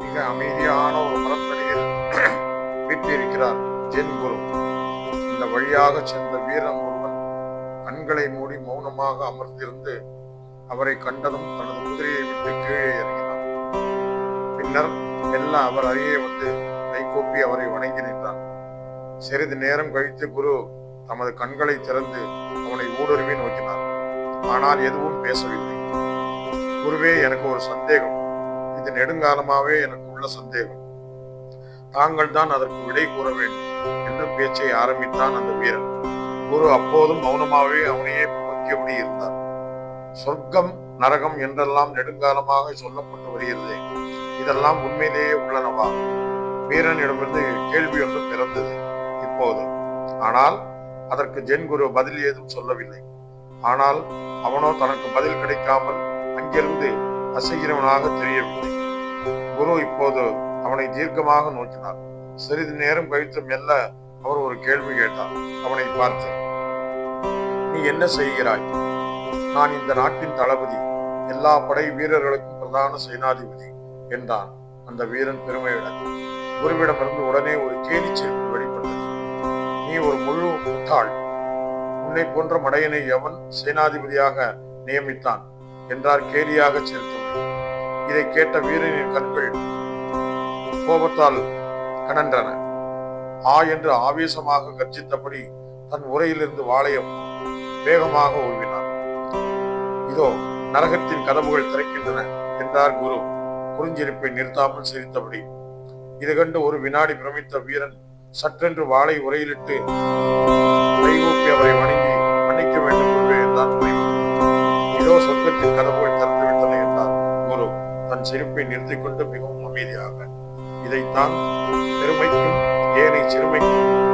மிக அமைதியான ஒரு மரத்தடியில் வீட்டிருக்கிறார் ஜென் குரு. இந்த வழியாக சென்ற வீரன் ஒருவன் கண்களை மூடி மௌனமாக அமர்ந்திருந்து அவரை கண்டதும் தனது குதிரையை விட்டு கீழே இறங்கினார் பின்னர் மெல்ல அவர் அருகே வந்து கைகோப்பி அவரை வணங்கி நின்றார் சிறிது நேரம் கழித்து குரு தமது கண்களை திறந்து அவனை ஊடுருவி நோக்கினார். ஆனால் எதுவும் பேசவில்லை. குருவே எனக்கு ஒரு சந்தேகம். இது நெடுங்காலமாவே எனக்கு உள்ள சந்தேகம். தாங்கள் தான் அதற்கு விடை கூற வேண்டும் என்று பேச்சை ஆரம்பித்தான் அந்த வீரன். குரு அப்போதும் மௌனமாகவே அவனையே நோக்கியபடி இருந்தார் சொர்க்கம் நரகம் என்றெல்லாம் நெடுங்காலமாக சொல்லப்பட்டு வருகிறது. இதெல்லாம் உண்மையிலேயே உள்ளனவா? வீரனிடமிருந்து கேள்வி ஒன்று பிறந்தது இப்போது. ஆனால் அதற்கு ஜென்குரு பதில் ஏதும் சொல்லவில்லை. ஆனால் அவனோ தனக்கு பதில் கிடைக்காமல் அங்கிருந்து அசைகிறவனாக தெரியவில்லை. குரு இப்போது அவனை தீர்க்கமாக நோக்கினார். சிறிது நேரம் கழித்து மெல்ல அவர் ஒரு கேள்வி கேட்டார். அவனை பார்த்து நீ என்ன செய்கிறாய்? நான் இந்த நாட்டின் தளபதி. எல்லா படை வீரர்களுக்கும் பிரதான சேனாதிபதி என்றான் அந்த வீரன் பெருமையுடன். குருவிடமிருந்து உடனே ஒரு கேலி சிரிப்பு வெளிப்பட்டது. நீ ஒரு முழு முட்டாள். உன்னை போன்ற மடையனை எவன் சேனாதிபதியாக நியமித்தான் என்றார் கேலியாக சேர்த்தவர் இதை கேட்ட வீரனின் கண்கள் கோபத்தால் கனன்றன. ஆ என்று ஆவேசமாக கர்ஜித்தபடி தன் உரையிலிருந்து வாளையம் வேகமாக உருவினார் இதோ நரகத்தின் கதவுகள் திறக்கின்றன என்றார் குரு. குறிஞ்சிருப்பை நிறுத்தாமல் சிரித்தபடி. இது கண்டு ஒரு வினாடி பிரமித்த வீரன் சற்றென்று வாளை உரையிலிட்டு கைகூப்பி அவரை வணங்கி மன்னிக்க வேண்டும் குருவே என்றான் குறைவு இதோ சொர்க்கத்தின் கதவுகள் தன் சிரிப்பை நிறுத்திக் கொண்டு மிகவும் அமைதியாக இதைத்தான் பெருமைக்கும் ஏனை சிறுமைக்கும்